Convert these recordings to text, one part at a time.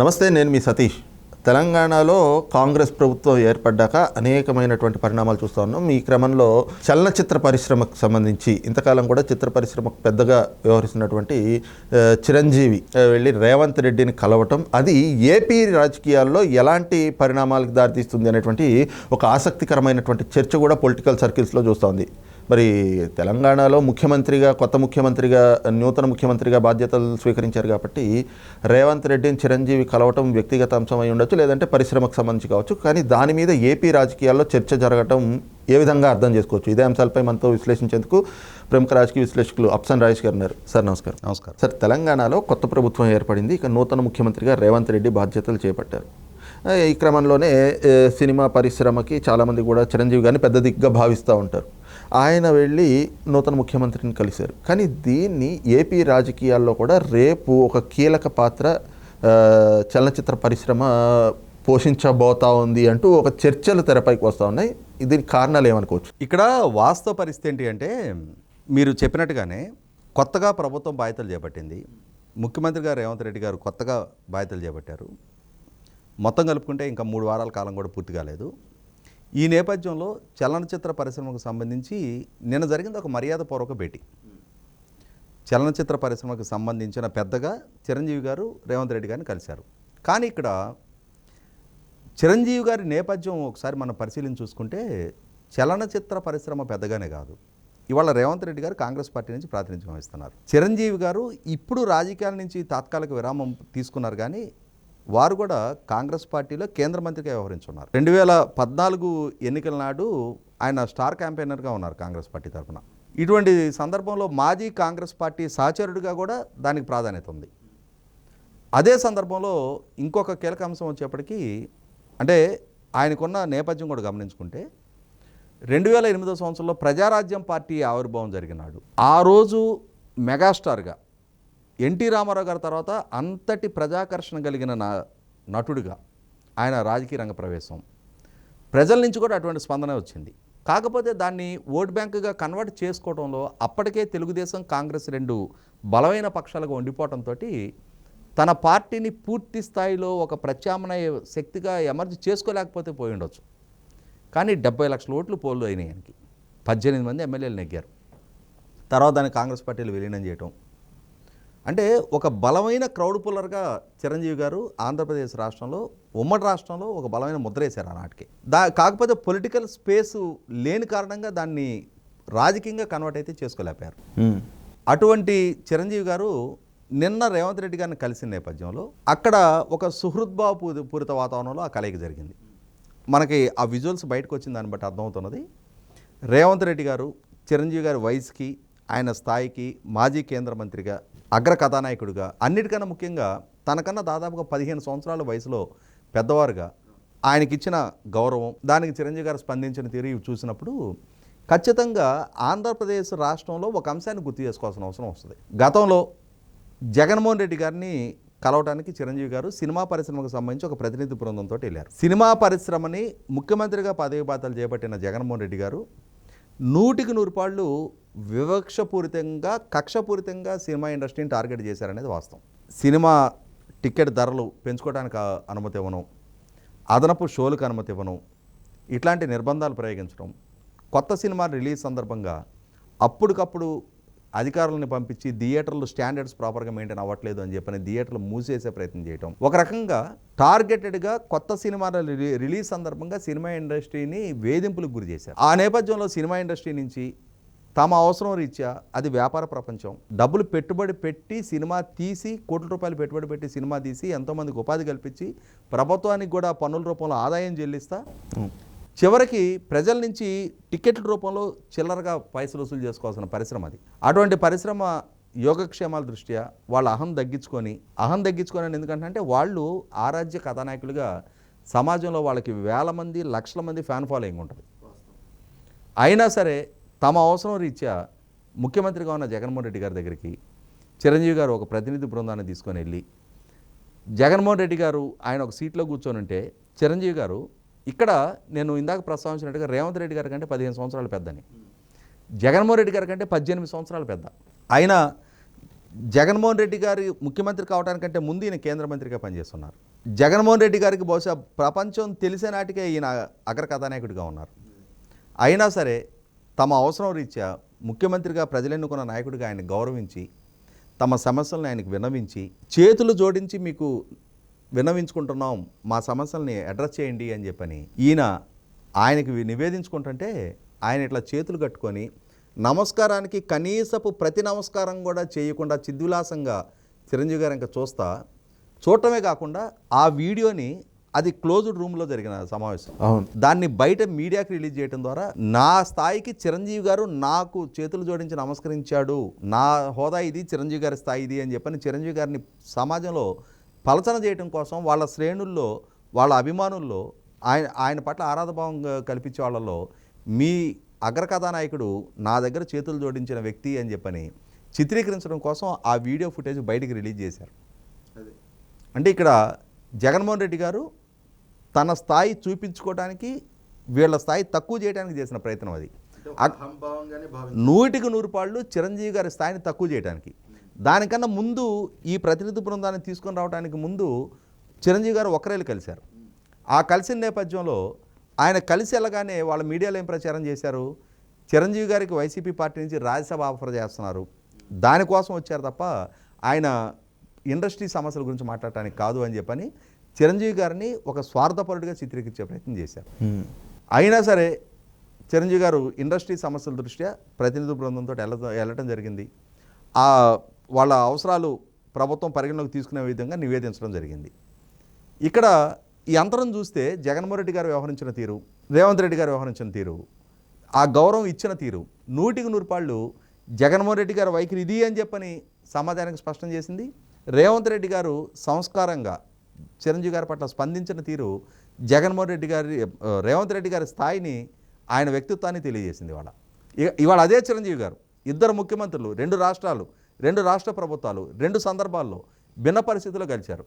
నమస్తే నేను మీ సతీష్. తెలంగాణలో కాంగ్రెస్ ప్రభుత్వం ఏర్పడ్డాక అనేకమైనటువంటి పరిణామాలు చూస్తూ ఉన్నాం. ఈ క్రమంలో చలనచిత్ర పరిశ్రమకు సంబంధించి ఇంతకాలం కూడా చిత్ర పరిశ్రమకు పెద్దగా వ్యవహరిస్తున్నటువంటి చిరంజీవి వెళ్ళి రేవంత్ రెడ్డిని కలవటం అది ఏపీ రాజకీయాల్లో ఎలాంటి పరిణామాలకు దారితీస్తుంది అనేటువంటి ఒక ఆసక్తికరమైనటువంటి చర్చ కూడా పొలిటికల్ సర్కిల్స్లో చూస్తోంది మరి తెలంగాణలో ముఖ్యమంత్రిగా కొత్త ముఖ్యమంత్రిగా నూతన ముఖ్యమంత్రిగా బాధ్యతలు స్వీకరించారు కాబట్టి రేవంత్ రెడ్డిని చిరంజీవి కలవటం వ్యక్తిగత అంశం అయి ఉండొచ్చు లేదంటే పరిశ్రమకు సంబంధించి కావచ్చు. కానీ దాని మీద ఏపీ రాజకీయాల్లో చర్చ జరగటం ఏ విధంగా అర్థం చేసుకోవచ్చు? ఇదే అంశాలపై మనతో విశ్లేషించేందుకు ప్రముఖ రాజకీయ విశ్లేషకులు అప్సన్ రాజేష్ గారు ఉన్నారు. సార్ నమస్కారం. నమస్కారం. సార్ తెలంగాణలో కొత్త ప్రభుత్వం ఏర్పడింది ఇక నూతన ముఖ్యమంత్రిగా రేవంత్ రెడ్డి బాధ్యతలు చేపట్టారు. ఈ క్రమంలోనే సినిమా పరిశ్రమకి చాలామంది కూడా చిరంజీవి గారిని పెద్ద దిగ్గా భావిస్తూ ఉంటారు. ఆయన వెళ్ళి నూతన ముఖ్యమంత్రిని కలిశారు. కానీ దీన్ని ఏపీ రాజకీయాల్లో కూడా రేపు ఒక కీలక పాత్ర చలనచిత్ర పరిశ్రమ పోషించబోతా ఉంది అంటూ ఒక చర్చలు తెరపైకి వస్తూ ఉన్నాయి. దీనికి కారణాలు ఏమనుకోవచ్చు? ఇక్కడ వాస్తవ పరిస్థితి ఏంటి అంటే మీరు చెప్పినట్టుగానే కొత్తగా ప్రభుత్వం బాధ్యతలు చేపట్టింది. ముఖ్యమంత్రి గారు రేవంత్ రెడ్డి గారు కొత్తగా బాధ్యతలు చేపట్టారు. మొత్తం కలుపుకుంటే ఇంకా మూడు వారాల కాలం కూడా పూర్తి కాలేదు. ఈ నేపథ్యంలో చలనచిత్ర పరిశ్రమకు సంబంధించి నిన్న జరిగింది ఒక మర్యాదపూర్వక భేటీ. చలనచిత్ర పరిశ్రమకు సంబంధించిన పెద్దగా చిరంజీవి గారు రేవంత్ రెడ్డి గారిని కలిశారు. కానీ ఇక్కడ చిరంజీవి గారి నేపథ్యం ఒకసారి మనం పరిశీలించి చూసుకుంటే చలనచిత్ర పరిశ్రమ పెద్దగానే కాదు. ఇవాళ రేవంత్ రెడ్డి గారు కాంగ్రెస్ పార్టీ నుంచి ప్రాతినిధ్యం వహిస్తున్నారు. చిరంజీవి గారు ఇప్పుడు రాజకీయాల నుంచి తాత్కాలిక విరామం తీసుకున్నారు కానీ వారు కూడా కాంగ్రెస్ పార్టీలో కేంద్ర మంత్రిగా వ్యవహరించున్నారు. రెండు వేల పద్నాలుగు ఎన్నికల నాడు ఆయన స్టార్ క్యాంపెయినర్గా ఉన్నారు కాంగ్రెస్ పార్టీ తరఫున. ఇటువంటి సందర్భంలో మాజీ కాంగ్రెస్ పార్టీ సహచరుడిగా కూడా దానికి ప్రాధాన్యత ఉంది. అదే సందర్భంలో ఇంకొక కీలక అంశం వచ్చేప్పటికీ అంటే ఆయనకున్న నేపథ్యం కూడా గమనించుకుంటే రెండు వేల ఎనిమిదో సంవత్సరంలో ప్రజారాజ్యం పార్టీ ఆవిర్భావం జరిగినాడు. ఆ రోజు మెగాస్టార్గా ఎన్టీ రామారావు గారి తర్వాత అంతటి ప్రజాకర్షణ కలిగిన నా నటుడిగా ఆయన రాజకీయ రంగ ప్రవేశం. ప్రజల నుంచి కూడా అటువంటి స్పందన వచ్చింది. కాకపోతే దాన్ని ఓట్ బ్యాంకుగా కన్వర్ట్ చేసుకోవడంలో అప్పటికే తెలుగుదేశం కాంగ్రెస్ రెండు బలమైన పక్షాలుగా ఉండిపోవడంతో తన పార్టీని పూర్తి స్థాయిలో ఒక ప్రత్యామ్నాయ శక్తిగా ఎమర్జ్ చేసుకోలేకపోతే పోయి ఉండొచ్చు. కానీ డెబ్బై లక్షల ఓట్లు పోలు అయినాయి ఆయనకి. పద్దెనిమిది మంది ఎమ్మెల్యేలు నెగ్గారు. తర్వాత దాన్ని కాంగ్రెస్ పార్టీలు విలీనం చేయటం. అంటే ఒక బలమైన క్రౌడ్ పుల్లర్గా చిరంజీవి గారు ఆంధ్రప్రదేశ్ రాష్ట్రంలో ఉమ్మడి రాష్ట్రంలో ఒక బలమైన ముద్ర వేశారు ఆనాటికి. దా కాకపోతే పొలిటికల్ స్పేసు లేని కారణంగా దాన్ని రాజకీయంగా కన్వర్ట్ అయితే చేసుకోలేకపోయారు అటువంటి చిరంజీవి గారు నిన్న రేవంత్ రెడ్డి గారిని కలిసిన నేపథ్యంలో అక్కడ ఒక సుహృద్భావ పూరిత వాతావరణంలో ఆ కలయిక జరిగింది. మనకి ఆ విజువల్స్ బయటకు వచ్చిన దాన్ని బట్టి అర్థమవుతున్నది రేవంత్ రెడ్డి గారు చిరంజీవి గారి వయసుకి ఆయన స్థాయికి మాజీ కేంద్ర మంత్రిగా అగ్ర కథానాయకుడిగా అన్నిటికన్నా ముఖ్యంగా తనకన్నా దాదాపుగా పదిహేను సంవత్సరాల వయసులో పెద్దవారుగా ఆయనకిచ్చిన గౌరవం దానికి చిరంజీవి గారు స్పందించిన తీరు చూసినప్పుడు ఖచ్చితంగా ఆంధ్రప్రదేశ్ రాష్ట్రంలో ఒక అంశాన్ని గుర్తు చేసుకోవాల్సిన అవసరం వస్తుంది. గతంలో జగన్మోహన్ రెడ్డి గారిని కలవడానికి చిరంజీవి గారు సినిమా పరిశ్రమకు సంబంధించి ఒక ప్రతినిధి బృందంతో వెళ్ళారు. సినిమా పరిశ్రమని ముఖ్యమంత్రిగా పదవి బాధలు చేపట్టిన జగన్మోహన్ రెడ్డి గారు నూటికి నూరు పాళ్ళు వివక్షపూరితంగా కక్షపూరితంగా సినిమా ఇండస్ట్రీని టార్గెట్ చేశారనేది వాస్తవం. సినిమా టికెట్ ధరలు పెంచుకోవడానికి అనుమతి ఇవ్వను అదనపు షోలకు అనుమతి ఇవ్వను ఇట్లాంటి నిర్బంధాలు ప్రయోగించడం కొత్త సినిమా రిలీజ్ సందర్భంగా అప్పటికప్పుడు అధికారులను పంపించి థియేటర్లు స్టాండర్డ్స్ ప్రాపర్గా మెయింటైన్ అవ్వట్లేదు అని చెప్పని థియేటర్లు మూసేసే ప్రయత్నం చేయటం. ఒక రకంగా టార్గెటెడ్గా కొత్త సినిమాల రిలీ- రిలీజ్ సందర్భంగా సినిమా ఇండస్ట్రీని వేధింపులకు గురి చేశారు. ఆ నేపథ్యంలో సినిమా ఇండస్ట్రీ నుంచి తమ అవసరం రీత్యా అది వ్యాపార ప్రపంచం. డబ్బులు పెట్టుబడి పెట్టి సినిమా తీసి కోట్ల రూపాయలు పెట్టుబడి పెట్టి సినిమా తీసి ఎంతోమందికి ఉపాధి కల్పించి ప్రభుత్వానికి కూడా పన్నుల రూపంలో ఆదాయం చెల్లిస్తా. చివరికి ప్రజల నుంచి టికెట్ల రూపంలో చిల్లరగా పైసలు వసూలు చేసుకోవాల్సిన పరిశ్రమ అది. అటువంటి పరిశ్రమ యోగక్షేమాల దృష్ట్యా వాళ్ళ అహం తగ్గించుకొని అహం తగ్గించుకొని ఎందుకంటే అంటే వాళ్ళు ఆరాధ్య కథానాయకులుగా సమాజంలో వాళ్ళకి వేల మంది లక్షల మంది ఫ్యాన్ ఫాలోయింగ్ ఉంటుంది. అయినా సరే తమ అవసరం రీత్యా ముఖ్యమంత్రిగా ఉన్న జగన్మోహన్ రెడ్డి గారి దగ్గరికి చిరంజీవి గారు ఒక ప్రతినిధి బృందాన్ని తీసుకొని వెళ్ళి జగన్మోహన్ రెడ్డి గారు ఆయన ఒక సీట్లో కూర్చొని ఉంటే చిరంజీవి గారు ఇక్కడ నేను ఇందాక ప్రస్తావించినట్టుగా రేవంత్ రెడ్డి గారి కంటే పదిహేను సంవత్సరాలు పెద్దని. జగన్మోహన్ రెడ్డి గారి కంటే పద్దెనిమిది సంవత్సరాలు పెద్ద. ఆయన జగన్మోహన్ రెడ్డి గారి ముఖ్యమంత్రి కావడానికంటే ముందు ఈయన కేంద్ర మంత్రిగా పనిచేస్తున్నారు. జగన్మోహన్ రెడ్డి గారికి బహుశా ప్రపంచం తెలిసే నాటికే ఈయన అగ్రకథానాయకుడిగా ఉన్నారు. అయినా సరే తమ అవసరం రీత్యా ముఖ్యమంత్రిగా ప్రజలెన్నుకున్న నాయకుడిగా ఆయన గౌరవించి తమ సమస్యలను ఆయనకు విన్నవించి చేతులు జోడించి మీకు విన్నవించుకుంటున్నాం మా సమస్యల్ని అడ్రస్ చేయండి అని చెప్పని ఈయన ఆయనకి నివేదించుకుంటుంటే ఆయన ఇట్లా చేతులు కట్టుకొని నమస్కారానికి కనీసపు ప్రతి నమస్కారం కూడా చేయకుండా చిద్విలాసంగా చిరంజీవి గారు ఇంకా చూస్తా చూడటమే కాకుండా ఆ వీడియోని అది క్లోజ్డ్ రూమ్లో జరిగిన సమావేశం. అవును. దాన్ని బయట మీడియాకి రిలీజ్ చేయడం ద్వారా నా స్థాయికి చిరంజీవి గారు నాకు చేతులు జోడించి నమస్కరించాడు నా హోదా ఇది చిరంజీవి గారి స్థాయి ఇది అని చెప్పని చిరంజీవి గారిని సమాజంలో పలచన చేయడం కోసం వాళ్ళ శ్రేణుల్లో వాళ్ళ అభిమానుల్లో ఆయన ఆయన పట్ల ఆరాధభావం కల్పించే వాళ్ళలో మీ అగ్రకథానాయకుడు నా దగ్గర చేతులు జోడించిన వ్యక్తి అని చెప్పని చిత్రీకరించడం కోసం ఆ వీడియో ఫుటేజ్ బయటికి రిలీజ్ చేశారు. అంటే ఇక్కడ జగన్మోహన్ రెడ్డి గారు తన స్థాయి చూపించుకోవడానికి వీళ్ళ స్థాయి తక్కువ చేయడానికి చేసిన ప్రయత్నం అది. నూటికి నూరు పాళ్ళు చిరంజీవి గారి స్థాయిని తక్కువ చేయడానికి దానికన్నా ముందు ఈ ప్రతినిధి బృందాన్ని తీసుకొని రావడానికి ముందు చిరంజీవి గారు ఒకరేళ్ళు కలిశారు. ఆ కలిసిన నేపథ్యంలో ఆయన కలిసి వెళ్ళగానే వాళ్ళ మీడియాలో ఏం ప్రచారం చేశారు? చిరంజీవి గారికి వైసీపీ పార్టీ నుంచి రాజ్యసభ ఆఫర్ చేస్తున్నారు. దానికోసం వచ్చారు తప్ప ఆయన ఇండస్ట్రీ సమస్యల గురించి మాట్లాడటానికి కాదు అని చెప్పని చిరంజీవి గారిని ఒక స్వార్థపరుడిగా చిత్రీకరించే ప్రయత్నం చేశారు. అయినా సరే చిరంజీవి గారు ఇండస్ట్రీ సమస్యల దృష్ట్యా ప్రతినిధి బృందంతో వెళ్ళ వెళ్ళటం జరిగింది. ఆ వాళ్ళ అవసరాలు ప్రభుత్వం పరిగణలోకి తీసుకునే విధంగా నివేదించడం జరిగింది. ఇక్కడ ఈ అంతరం చూస్తే జగన్మోహన్ రెడ్డి గారు వ్యవహరించిన తీరు రేవంత్ రెడ్డి గారు వ్యవహరించిన తీరు ఆ గౌరవం ఇచ్చిన తీరు నూటికి నూరు పాళ్ళు జగన్మోహన్ రెడ్డి గారు వైఖరి ఇది అని చెప్పని సమాజానికి స్పష్టం చేసింది. రేవంత్ రెడ్డి గారు సంస్కారంగా చిరంజీవి గారి పట్ల స్పందించిన తీరు జగన్మోహన్ రెడ్డి గారి రేవంత్ రెడ్డి గారి స్థాయిని ఆయన వ్యక్తిత్వాన్ని తెలియజేసింది ఇవాళ. ఇవాళ అదే చిరంజీవి గారు ఇద్దరు ముఖ్యమంత్రులు రెండు రాష్ట్రాలు రెండు రాష్ట్ర ప్రభుత్వాలు రెండు సందర్భాల్లో భిన్న పరిస్థితుల్లో కలిశారు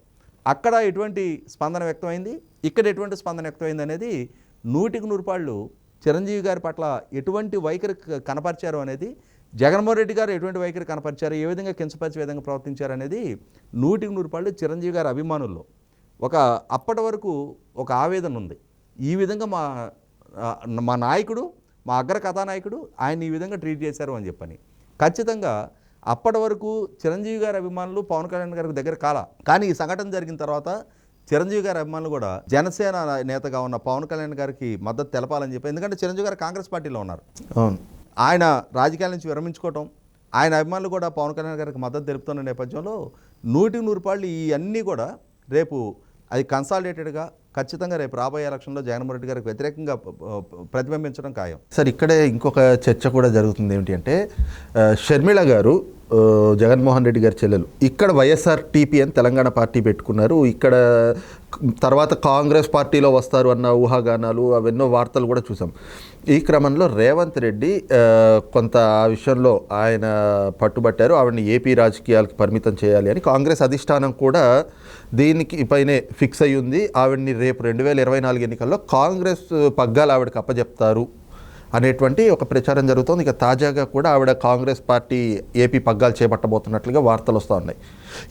అక్కడ ఎటువంటి స్పందన వ్యక్తమైంది? ఇక్కడ ఎటువంటి స్పందన వ్యక్తమైంది అనేది నూటికి నూరుపాళ్ళు చిరంజీవి గారి పట్ల ఎటువంటి వైఖరి క- కనపరిచారు అనేది జగన్మోహన్ రెడ్డి గారు ఎటువంటి వైఖరి కనపరిచారు ఏ విధంగా కించపరిచే విధంగా ప్రవర్తించారు అనేది నూటికి నూరుపాళ్ళు చిరంజీవి గారి అభిమానుల్లో. ఒక అప్పటి వరకు ఒక ఆవేదన ఉంది. ఈ విధంగా మా మా నాయకుడు మా అగ్ర కథానాయకుడు ఆయన ఈ విధంగా ట్రీట్ చేశారు అని చెప్పని. ఖచ్చితంగా అప్పటి వరకు చిరంజీవి గారి అభిమానులు పవన్ కళ్యాణ్ గారికి దగ్గర కాల. కానీ ఈ సంఘటన జరిగిన తర్వాత చిరంజీవి గారి అభిమానులు కూడా జనసేన నేతగా ఉన్న పవన్ కళ్యాణ్ గారికి మద్దతు తెలపాలని చెప్పి ఎందుకంటే చిరంజీవి గారు కాంగ్రెస్ పార్టీలో ఉన్నారు. అవును. ఆయన రాజకీయాల నుంచి విరమించుకోవటం ఆయన అభిమానులు కూడా పవన్ కళ్యాణ్ గారికి మద్దతు తెలుపుతున్న నేపథ్యంలో నూటి నూరు పాళ్ళు ఈ అన్నీ కూడా రేపు అది కన్సాలిడేటెడ్గా ఖచ్చితంగా రేపు రాబోయే ఎలక్షన్లో జగన్మోహన్ రెడ్డి గారికి వ్యతిరేకంగా ప్రతిబింబించడం ఖాయం. సార్ ఇక్కడే ఇంకొక చర్చ కూడా జరుగుతుంది ఏమిటి అంటే షర్మిళ గారు జగన్మోహన్ రెడ్డి గారి చెల్లెలు. ఇక్కడ వైఎస్ఆర్ టీపీ అని తెలంగాణ పార్టీ పెట్టుకున్నారు. ఇక్కడ తర్వాత కాంగ్రెస్ పార్టీలో వస్తారు అన్న ఊహాగానాలు అవెన్నో వార్తలు కూడా చూసాం. ఈ క్రమంలో రేవంత్ రెడ్డి కొంత ఆ విషయంలో ఆయన పట్టుబట్టారు. ఆవిడని ఏపీ రాజకీయాలకు పరిమితం చేయాలి అని కాంగ్రెస్ అధిష్టానం కూడా దీనికి పైనే ఫిక్స్ అయ్యి ఉంది ఆవిడని రేపు రెండు వేల ఇరవై నాలుగు ఎన్నికల్లో కాంగ్రెస్ పగ్గాలు ఆవిడకి అప్పజెప్తారు అనేటువంటి ఒక ప్రచారం జరుగుతోంది. ఇక తాజాగా కూడా ఆవిడ కాంగ్రెస్ పార్టీ ఏపీ పగ్గాలు చేపట్టబోతున్నట్లుగా వార్తలు వస్తూ ఉన్నాయి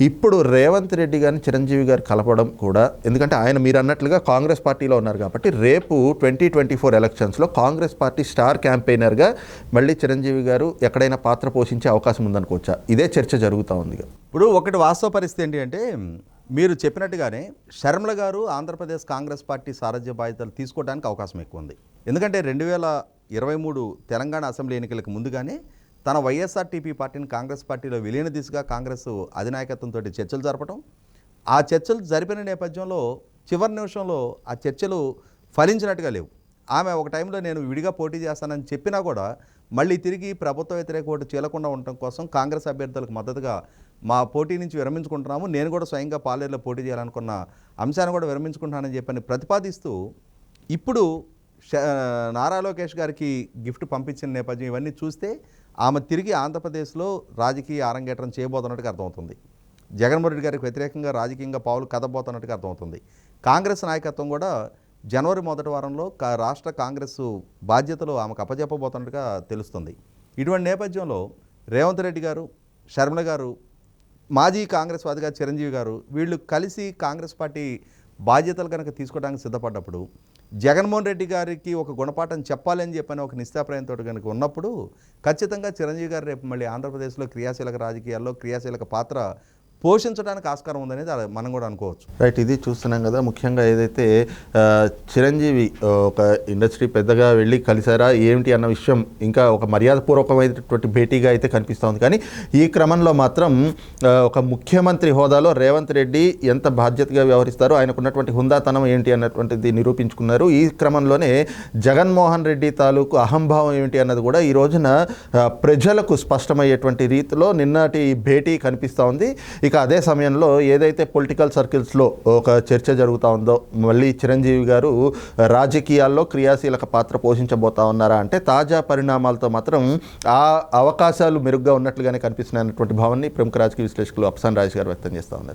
ఇప్పుడు రేవంత్ రెడ్డి గారిని చిరంజీవి గారు కలపడం కూడా ఎందుకంటే ఆయన మీరు అన్నట్లుగా కాంగ్రెస్ పార్టీలో ఉన్నారు కాబట్టి రేపు ట్వంటీ ట్వంటీ ఫోర్ ఎలక్షన్స్లో కాంగ్రెస్ పార్టీ స్టార్ క్యాంపెయినర్గా మళ్ళీ చిరంజీవి గారు ఎక్కడైనా పాత్ర పోషించే అవకాశం ఉందనుకోవచ్చా? ఇదే చర్చ జరుగుతూ ఉంది ఇప్పుడు ఒకటి వాస్తవ పరిస్థితి ఏంటి అంటే మీరు చెప్పినట్టుగానే శర్మల గారు ఆంధ్రప్రదేశ్ కాంగ్రెస్ పార్టీ సారథ్య బాధ్యతలు తీసుకోవడానికి అవకాశం ఎక్కువ ఉంది. ఎందుకంటే రెండు వేల ఇరవై మూడు తెలంగాణ అసెంబ్లీ ఎన్నికలకు ముందుగానే తన వైఎస్ఆర్టీపీ పార్టీని కాంగ్రెస్ పార్టీలో విలీన దిశగా కాంగ్రెస్ అధినాయకత్వంతో చర్చలు జరపడం ఆ చర్చలు జరిపిన నేపథ్యంలో చివరి నిమిషంలో ఆ చర్చలు ఫలించినట్టుగా లేవు. ఆమె ఒక టైంలో నేను విడిగా పోటీ చేస్తానని చెప్పినా కూడా మళ్ళీ తిరిగి ప్రభుత్వ వ్యతిరేక ఓటు చీలకుండా ఉండటం కోసం కాంగ్రెస్ అభ్యర్థులకు మద్దతుగా మా పోటీ నుంచి విరమించుకుంటున్నాము. నేను కూడా స్వయంగా పాలేరులో పోటీ చేయాలనుకున్న అంశాన్ని కూడా విరమించుకుంటానని చెప్పని ప్రతిపాదిస్తూ ఇప్పుడు నారా లోకేష్ గారికి గిఫ్ట్ పంపించిన నేపథ్యం ఇవన్నీ చూస్తే ఆమె తిరిగి ఆంధ్రప్రదేశ్లో రాజకీయ ఆరంగేట్రం చేయబోతున్నట్టుగా అర్థమవుతుంది. జగన్మోహన్ రెడ్డి గారికి వ్యతిరేకంగా రాజకీయంగా పావులు కదబోతున్నట్టుగా అర్థమవుతుంది. కాంగ్రెస్ నాయకత్వం కూడా జనవరి మొదటి వారంలో కా- రాష్ట్ర కాంగ్రెస్ బాధ్యతలు ఆమెకు అప్పజెప్పబోతున్నట్టుగా తెలుస్తుంది. ఇటువంటి నేపథ్యంలో రేవంత్ రెడ్డి గారు షర్మిల గారు మాజీ కాంగ్రెస్ వాదిగా చిరంజీవి గారు వీళ్ళు కలిసి కాంగ్రెస్ పార్టీ బాధ్యతలు కనుక తీసుకోవడానికి సిద్ధపడ్డప్పుడు జగన్మోహన్ రెడ్డి గారికి ఒక గుణపాఠం చెప్పాలని చెప్పని ఒక నిశ్చాప్రాయంతో కనుక ఉన్నప్పుడు ఖచ్చితంగా చిరంజీవి గారు రేపు మళ్ళీ ఆంధ్రప్రదేశ్లో క్రియాశీలక రాజకీయాల్లో క్రియాశీలక పాత్ర పోషించడానికి ఆస్కారం ఉందనేది మనం కూడా అనుకోవచ్చు. రైట్ ఇది చూస్తున్నాం కదా ముఖ్యంగా ఏదైతే చిరంజీవి ఒక ఇండస్ట్రీ పెద్దగా వెళ్ళి కలిసారా ఏమిటి అన్న విషయం ఇంకా ఒక మర్యాదపూర్వకమైనటువంటి భేటీగా అయితే కనిపిస్తోంది కానీ ఈ క్రమంలో మాత్రం ఒక ముఖ్యమంత్రి హోదాలో రేవంత్ రెడ్డి ఎంత బాధ్యతగా వ్యవహరిస్తారో ఆయనకున్నటువంటి హుందాతనం ఏంటి అన్నటువంటిది నిరూపించుకున్నారు. ఈ క్రమంలోనే జగన్మోహన్ రెడ్డి తాలూకు అహంభావం ఏమిటి అన్నది కూడా ఈ రోజున ప్రజలకు స్పష్టమయ్యేటువంటి రీతిలో నిన్నటి భేటీ కనిపిస్తూ ఉంది. ఇక అదే సమయంలో ఏదైతే పొలిటికల్ సర్కిల్స్లో ఒక చర్చ జరుగుతూ ఉందో మళ్ళీ చిరంజీవి గారు రాజకీయాల్లో క్రియాశీలక పాత్ర పోషించబోతా ఉన్నారా అంటే తాజా పరిణామాలతో మాత్రం ఆ అవకాశాలు మెరుగ్గా ఉన్నట్లుగానే కనిపిస్తున్నాయి అన్నటువంటి భావాన్ని ప్రముఖ రాజకీయ విశ్లేషకులు అప్సాన్ రాజు గారు వ్యక్తం చేస్తూ ఉన్నారు.